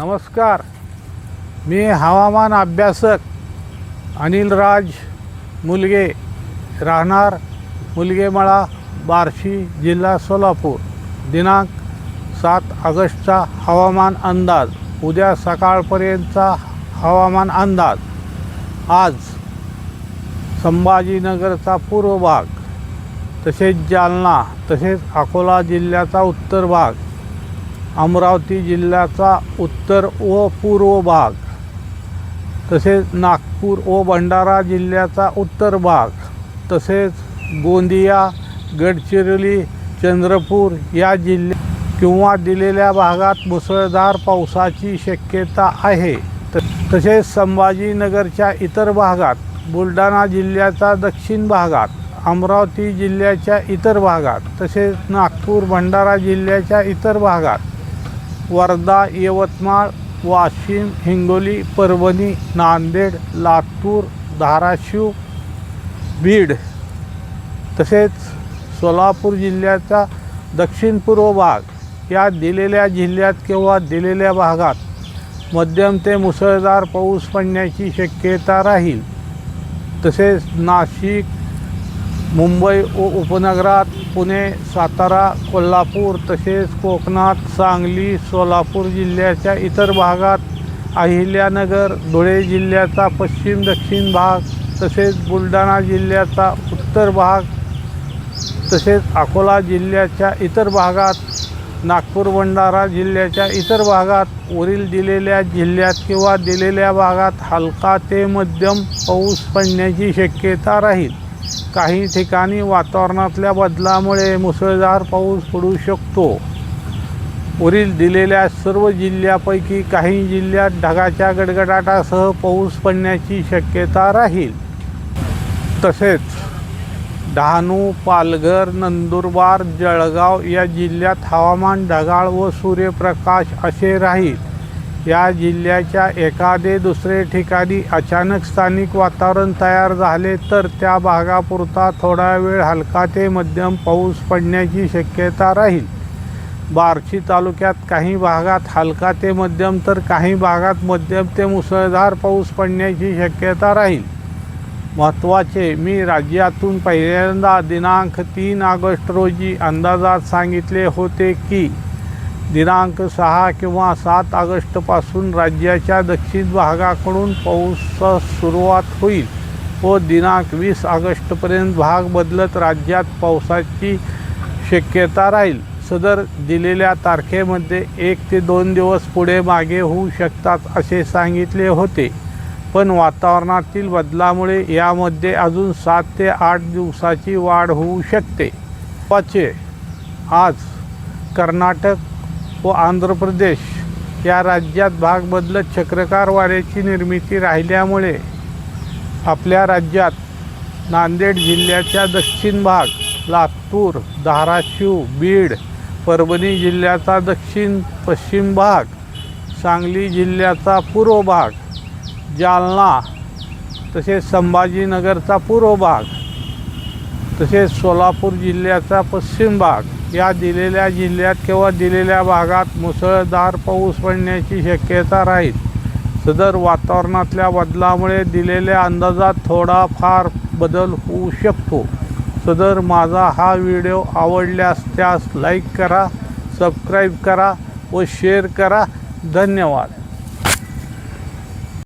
नमस्कार. मी हवामान अभ्यासक अनिल राज मुलगे राहणार मुलगेमळा बार्शी जिल्हा सोलापूर. दिनांक सात ऑगस्टचा हवामान अंदाज. उद्या सकाळपर्यंतचा हवामान अंदाज. आज संभाजीनगरचा पूर्व भाग तसेच जालना तसेच अकोला जिल्ह्याचा उत्तर भाग अमरावती जिल्ह्याचा उत्तर व पूर्व भाग तसेच नागपूर व भंडारा जिल्ह्याचा उत्तर भाग तसेच गोंदिया गडचिरोली चंद्रपूर या जिल्ह्या किंवा दिलेल्या भागात मुसळधार पावसाची शक्यता आहे. त तसेच संभाजीनगरच्या इतर भागात बुलढाणा जिल्ह्याचा दक्षिण भागात अमरावती जिल्ह्याच्या इतर भागात तसेच नागपूर भंडारा जिल्ह्याच्या इतर भागात वर्धा यवतमाळ वाशिम हिंगोली परभणी नांदेड लातूर धाराशिव बीड तसेच सोलापूर जिल्ह्याचा दक्षिण पूर्व भाग. या दिलेल्या जिल्ह्यात किंवा दिलेल्या भागात मध्यम ते मुसळधार पाऊस पडण्याची शक्यता राहील. तसेच नाशिक मुंबई व उपनगरात पुणे सातारा कोल्हापूर तसेच कोकणात सांगली सोलापूर जिल्ह्याच्या इतर भागात अहिल्यानगर धुळे जिल्ह्याचा पश्चिम दक्षिण भाग तसेच बुलढाणा जिल्ह्याचा उत्तर भाग तसेच अकोला जिल्ह्याच्या इतर भागात नागपूर भंडारा जिल्ह्याच्या इतर भागात वरील दिलेल्या जिल्ह्यात किंवा दिलेल्या भागात हलका ते मध्यम पाऊस पडण्याची शक्यता राहील. काही ठिकाणी वातावरणातल्या बदलामुळे मुसळधार पाऊस पडू शकतो. वरील दिलेल्या सर्व जिल्ह्यापैकी काही जिल्ह्यात ढगाच्या गडगडाटासह पाऊस पडण्याची शक्यता राहील. तसेच डहाणू पालघर नंदुरबार जळगाव या जिल्ह्यात हवामान ढगाळ व सूर्यप्रकाश असे राहील. या जिल्ह्याच्या एखादे दुसरे ठिकाणी अचानक स्थानिक वातावरण तयार झाले तर त्या भागापुरता थोडा वेळ हलका ते मध्यम पाऊस पडण्याची शक्यता राहील. बार्शी तालुक्यात काही भागात हलका ते मध्यम तर काही भागात मध्यम ते मुसळधार पाऊस पडण्याची शक्यता राहील. महत्त्वाचे मी राज्यातून पहिल्यांदा दिनांक तीन ऑगस्ट रोजी अंदाजात सांगितले होते की दिनांक सहा किंवा सात ऑगस्टपासून राज्याच्या दक्षिण भागाकडून पाऊस सुरुवात होईल व दिनांक वीस ऑगस्टपर्यंत भाग बदलत राज्यात पावसाची शक्यता राहील. सदर दिलेल्या तारखेमध्ये एक ते दोन दिवस पुढे मागे होऊ शकतात असे सांगितले होते. पण वातावरणातील बदलामुळे यामध्ये अजून सात ते आठ दिवसाची वाढ होऊ शकते. पाचे आज कर्नाटक व आंध्र प्रदेश या राज्यात भाग बदलत चक्रकार वाऱ्याची निर्मिती राहिल्यामुळे आपल्या राज्यात नांदेड जिल्ह्याच्या दक्षिण भाग लातूर धाराशिव बीड परभणी जिल्ह्याचा दक्षिण पश्चिम भाग सांगली जिल्ह्याचा पूर्व भाग जालना तसेच संभाजीनगरचा पूर्व भाग तसेच सोलापूर जिल्ह्याचा पश्चिम भाग. या दिलेल्या जिल्ह्यात किंवा दिलेल्या भागात मुसळधार पाऊस पडण्याची शक्यता राहील. सदर वातावरणातल्या बदलामुळे दिलेल्या अंदाजात थोडाफार बदल होऊ शकतो. सदर माझा हा व्हिडिओ आवडल्यास त्यास लाईक करा सबस्क्राईब करा व शेअर करा. धन्यवाद.